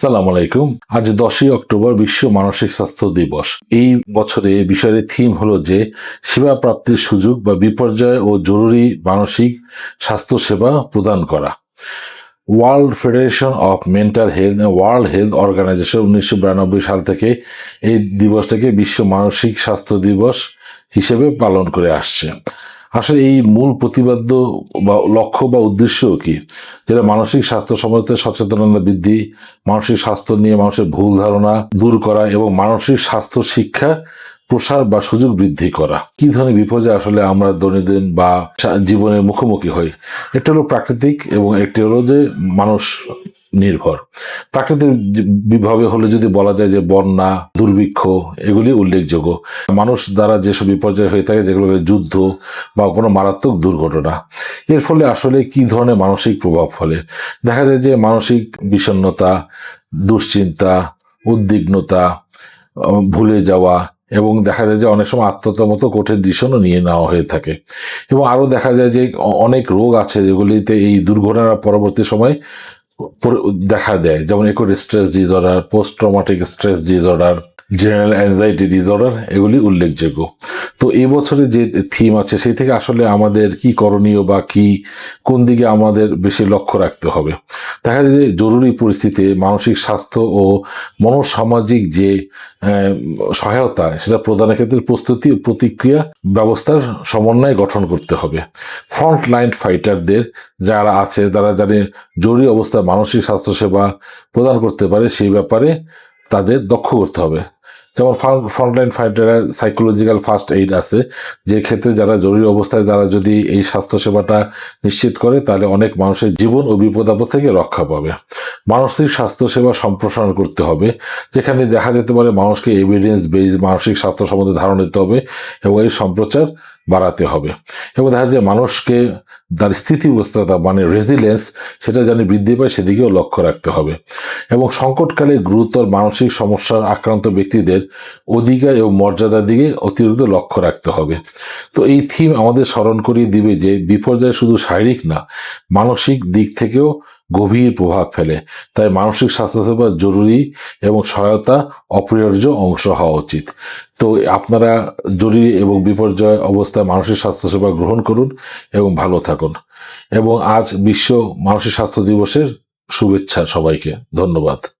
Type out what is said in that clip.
সালাম আলাইকুম। আজ দশই অক্টোবর বিশ্ব মানসিক স্বাস্থ্য দিবস। এই বছরে বিষয়ের থিম হলো যে, সেবা প্রাপ্তির সুযোগ বা বিপর্যয় ও জরুরি মানসিক স্বাস্থ্য সেবা প্রদান করা। World federation of mental health, world health organisation উনিশশো বিরানব্বই সাল থেকে এই দিবসটাকে বিশ্ব মানসিক স্বাস্থ্য দিবস হিসেবে পালন করে আসছে। আসলে এই মূল প্রতিবাদ্য বা লক্ষ্য বা উদ্দেশ্য কি? যেটা মানসিক স্বাস্থ্য সম্বন্ধে সচেতনতা বৃদ্ধি, মানসিক স্বাস্থ্য নিয়ে মানুষের ভুল ধারণা দূর করা এবং মানসিক স্বাস্থ্য শিক্ষা, প্রসার বা সুযোগ বৃদ্ধি করা। কি ধরনের বিপর্যয় আসলে আমরা দৈনন্দিন বা জীবনের মুখোমুখি হই? একটা হলো প্রাকৃতিক এবং একটি হলো যে মানুষ নির্ভর। প্রাকৃতিক বিভাবে হলে যদি বলা যায় যে বন্যা, দুর্ভিক্ষ, এগুলি উল্লেখযোগ্য। মানুষ দ্বারা যেসব বিপর্যয় হয়ে থাকে, যেগুলো যুদ্ধ বা কোনো মারাত্মক দুর্ঘটনা, এর ফলে আসলে কি ধরনের মানসিক প্রভাব ফলে? দেখা যায় যে মানসিক বিষণ্ণতা, দুশ্চিন্তা, উদ্বিগ্নতা ভুলে যাওয়া এবং দেখা যায় যে অনেক সময় আত্মহত্যার মতো কঠিন ডিসিশনও নিয়ে নেওয়া হয়ে থাকে। এবং আরও দেখা যায় যে অনেক রোগ আছে যেগুলিতে এই দুর্ঘটনার পরবর্তী সময় দেখা দেয়। যেমন একট stress disorder post traumatic stress disorder general anxiety disorder এগুলি উল্লেখযোগ্য। তো এই বছরে যে থিম আছে, সেই থেকে আসলে আমাদের কি করণীয় বা কি, কোন দিকে আমাদের বেশি লক্ষ্য রাখতে হবে। দেখা যায় যে জরুরি পরিস্থিতিতে মানসিক স্বাস্থ্য ও মনোসামাজিক যে সহায়তা, সেটা প্রদানের ক্ষেত্রে প্রস্তুতি ও প্রতিক্রিয়া ব্যবস্থার সমন্বয় গঠন করতে হবে। ফ্রন্ট লাইন ফাইটারদের যারা আছে, তারা জানে জরুরি অবস্থায় মানসিক স্বাস্থ্যসেবা প্রদান করতে পারে, সেই ব্যাপারে তাদের দক্ষ করতে হবে। যেমন ফ্রন্টলাইন ফাইটাররা সাইকোলজিক্যাল ফার্স্ট এইড আছে, যে ক্ষেত্রে যারা জরুরি অবস্থায় তারা যদি এই স্বাস্থ্যসেবাটা নিশ্চিত করে, তাহলে অনেক মানুষের জীবন ও বিপদ আপদ থেকে রক্ষা পাবে। মানসিক স্বাস্থ্যসেবা সম্প্রসারণ করতে হবে, যেখানে দেখা যেতে পারে মানুষকে এভিডেন্স বেজ মানসিক স্বাস্থ্য সম্বন্ধে ধারণা দিতে হবে এবং এই সম্প্রচার বাড়াতে হবে। এবং দেখা যায় মানুষকে তার স্থিতিবস্থতা মানে রেজিলেন্স সেটা যেন বৃদ্ধি পায় সেদিকেও লক্ষ্য রাখতে হবে। এবং সংকটকালে গুরুতর মানসিক সমস্যার আক্রান্ত ব্যক্তিদের অধিকার এবং মর্যাদার দিকে অতিরিক্ত লক্ষ্য রাখতে হবে। তো এই থিম আমাদের স্মরণ করিয়ে দিবে যে বিপর্যয় শুধু শারীরিক না, মানসিক দিক থেকেও গভীর প্রভাব ফেলে। তাই মানসিক স্বাস্থ্যসেবা জরুরি এবং সহায়তা অপরিহার্য অংশ হওয়া উচিত। তো আপনারা জরুরি এবং বিপর্যয় অবস্থায় মানসিক স্বাস্থ্যসেবা গ্রহণ করুন এবং ভালো থাকুন। এবং আজ বিশ্ব মানসিক স্বাস্থ্য দিবসের শুভেচ্ছা সবাইকে। ধন্যবাদ।